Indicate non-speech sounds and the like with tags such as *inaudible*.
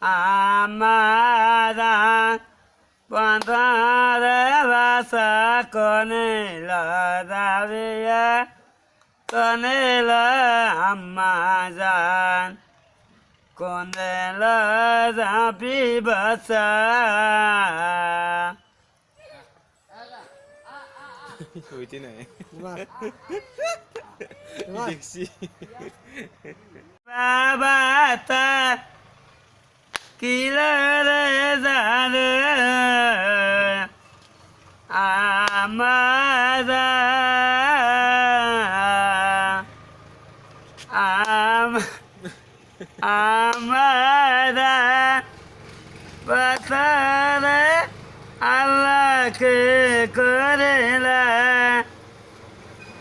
amada cuando vas a con el rabia con el amada con el rabia basa Ủa thế này vâng. *laughs* দেখছি বাবা তা কিলারে জানে আমার আম আমারা বাতারে আল্লাহকে করেলা